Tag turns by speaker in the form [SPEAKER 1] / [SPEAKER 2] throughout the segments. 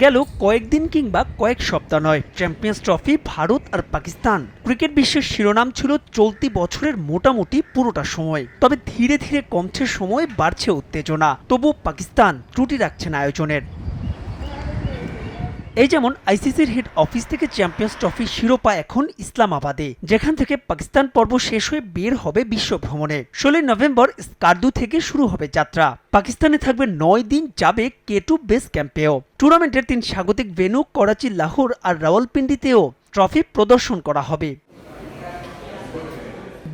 [SPEAKER 1] গেল কয়েকদিন কিংবা কয়েক সপ্তাহ নয়। চ্যাম্পিয়ন্স ট্রফি ভারত আর পাকিস্তান। ক্রিকেট বিশ্বের শিরোনাম ছিল চলতি বছরের মোটামুটি পুরোটা সময়। তবে ধীরে ধীরে কমছে সময়, বাড়ছে উত্তেজনা। তবু পাকিস্তান ত্রুটি রাখছেন আয়োজনের। এই যেমন আইসিসির হেড অফিস থেকে চ্যাম্পিয়ন্স ট্রফি শিরোপা এখন ইসলামাবাদে, যেখান থেকে পাকিস্তান পর্ব শেষ হয়ে বের হবে বিশ্ব ভ্রমণে। ষোলোই নভেম্বর স্কার্দু থেকে শুরু হবে যাত্রা। পাকিস্তানে থাকবে নয় দিন যাবে কেটু বেস ক্যাম্পেও। টুর্নামেন্টের তিন স্বাগতিক ভেনু করাচি, লাহোর আর রাওয়ালপিন্ডিতেও ট্রফি প্রদর্শন করা হবে।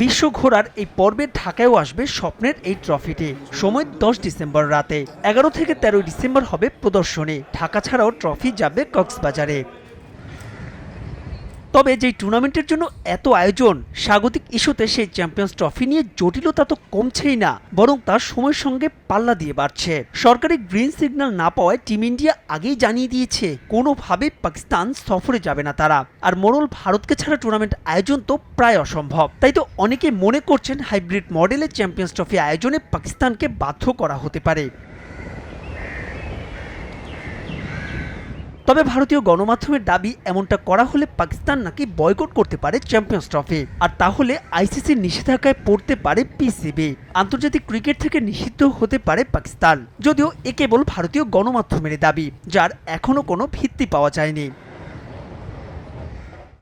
[SPEAKER 1] বিশ্ব ঘোরার এই পর্বে ঢাকায়ও আসবে স্বপ্নের এই ট্রফিটি। সময় দশ ডিসেম্বর রাতে। এগারো থেকে তেরোই ডিসেম্বর হবে প্রদর্শনী। ঢাকা ছাড়াও ট্রফি যাবে কক্সবাজারে। তবে যেই টুর্নামেন্টের জন্য এত আয়োজন, স্বাগতিক ইস্যুতে সেই চ্যাম্পিয়ন্স ট্রফি নিয়ে জটিলতা তো কমছেই না, বরং তার সময়ের সঙ্গে পাল্লা দিয়ে বাড়ছে। সরকারি গ্রিন সিগন্যাল না পাওয়ায় টিম ইন্ডিয়া আগেই জানিয়ে দিয়েছে, কোনোভাবে পাকিস্তান সফরে যাবে না তারা। আর মোড়ল ভারতকে ছাড়া টুর্নামেন্ট আয়োজন তো প্রায় অসম্ভব। তাই তো অনেকে মনে করছেন, হাইব্রিড মডেলের চ্যাম্পিয়ন্স ট্রফি আয়োজনে পাকিস্তানকে বাধ্য করা হতে পারে। তবে ভারতীয় গণমাধ্যমের দাবি, এমনটা করা হলে পাকিস্তান নাকি বয়কট করতে পারে চ্যাম্পিয়ন্স ট্রফি। আর তাহলে আইসিসির নিষেধাজ্ঞায় পড়তে পারে পিসিবি আন্তর্জাতিক ক্রিকেট থেকে নিষিদ্ধ হতে পারে পাকিস্তান। যদিও এ কেবল ভারতীয় গণমাধ্যমের দাবি, যার এখনও কোনো ভিত্তি পাওয়া যায়নি।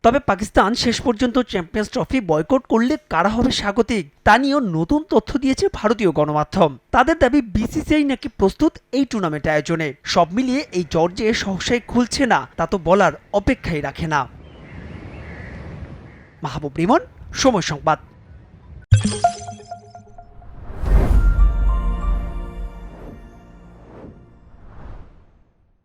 [SPEAKER 1] তবে পাকিস্তান শেষ পর্যন্ত চ্যাম্পিয়ন্স ট্রফি বয়কট করলে কারা হবে স্বাগতিক? তা নিয়েও নতুন তথ্য দিয়েছে ভারতীয় গণমাধ্যম। তাদের দাবি বিসিসিআই নাকি প্রস্তুত এই টুর্নামেন্ট আয়োজনে? সব মিলিয়ে এই জর্জে সহসায় খুলছে না, তা তো বলার অপেক্ষাই রাখে না। মাহবুব রিমন, সময় সংবাদ।